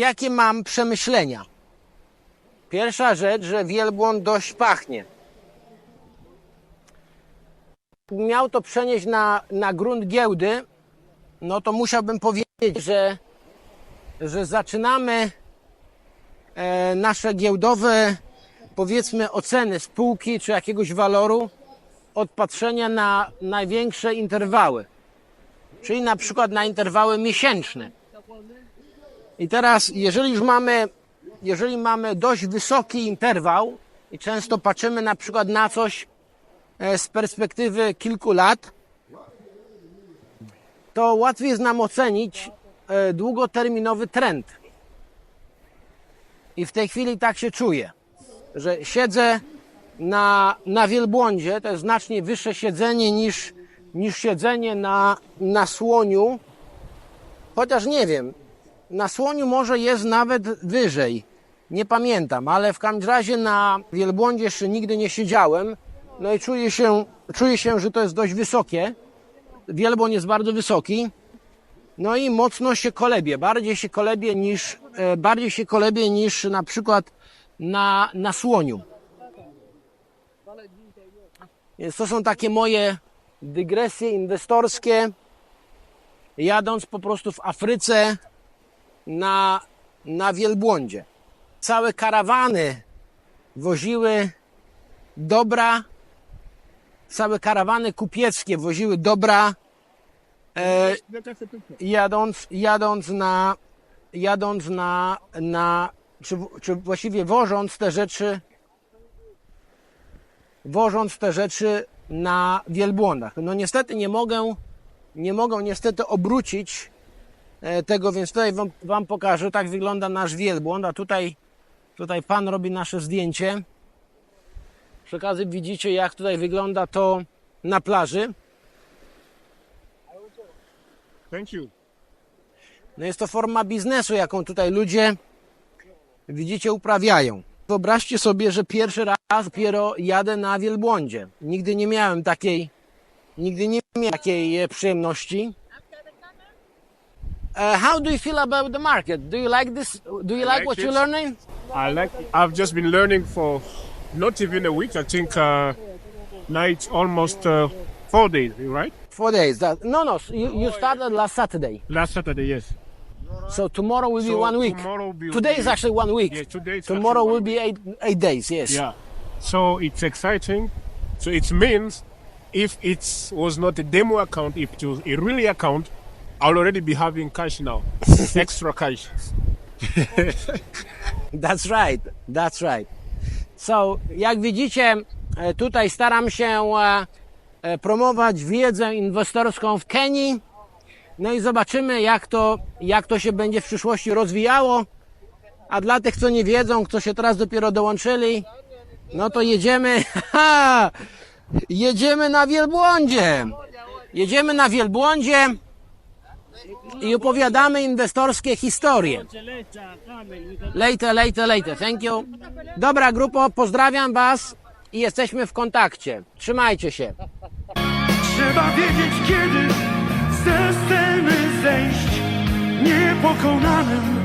Jakie mam przemyślenia? Pierwsza rzecz, że wielbłąd dość pachnie. Miał to przenieść na, na grunt giełdy, no to musiałbym powiedzieć, że, że zaczynamy e, nasze giełdowe, powiedzmy, oceny spółki czy jakiegoś waloru od patrzenia na największe interwały, czyli na przykład na interwały miesięczne. I teraz, jeżeli już mamy, jeżeli mamy dość wysoki interwał i często patrzymy na przykład na coś e, z perspektywy kilku lat, to łatwiej jest nam ocenić e, długoterminowy trend. I w tej chwili tak się czuję, że siedzę na, na wielbłądzie, to jest znacznie wyższe siedzenie niż, niż siedzenie na, na słoniu, chociaż nie wiem, na słoniu może jest nawet wyżej. Nie pamiętam, ale w każdym razie na wielbłądzie jeszcze nigdy nie siedziałem. No i czuję się, czuję się, że to jest dość wysokie. Wielbłąd jest bardzo wysoki. No i mocno się kolebie. Bardziej się kolebie niż, e, bardziej się kolebie niż na przykład na, na słoniu. Więc to są takie moje dygresje inwestorskie. Jadąc po prostu w Afryce, na, na wielbłądzie. Całe karawany woziły dobra, całe karawany kupieckie woziły dobra, e, jadąc, jadąc na, jadąc na, na czy, czy właściwie wożąc te rzeczy, wożąc te rzeczy na wielbłądach. No niestety nie mogę, nie mogą niestety obrócić tego, więc tutaj wam, wam pokażę, tak wygląda nasz wielbłąd, a tutaj, tutaj pan robi nasze zdjęcie. Przy okazji widzicie, jak tutaj wygląda to na plaży. Thank you. No jest to forma biznesu, jaką tutaj ludzie, widzicie, uprawiają. Wyobraźcie sobie, że pierwszy raz dopiero jadę na wielbłądzie. Nigdy nie miałem takiej, nigdy nie miałem takiej e, przyjemności. Uh, how do you feel about the market? Do you like this? Do you like, like what it. you're learning? I like. I've just been learning for not even a week. I think uh, now it's almost uh, four days, right? Four days. That, no, no. You, you started last Saturday, Last Saturday, yes. so tomorrow will be one week. tomorrow will be- Today is actually one week. Yeah, today tomorrow will be eight eight days. Yes. Yeah. So it's exciting. So it means if it was not a demo account, if it was a really account, I'll already be having cash now, extra cash. That's right, that's right. So, jak widzicie, e, tutaj staram się e, e, promować wiedzę inwestorską w Kenii. No i zobaczymy, jak to, jak to się będzie w przyszłości rozwijało. A dla tych, co nie wiedzą, co się teraz dopiero dołączyli, no to jedziemy, haha, jedziemy na wielbłądzie. Jedziemy na wielbłądzie i opowiadamy inwestorskie historie. Later, later, later. Thank you. Dobra, grupo, pozdrawiam Was i jesteśmy w kontakcie. Trzymajcie się. Trzeba wiedzieć kiedy ze sceny zejść Niepokonanym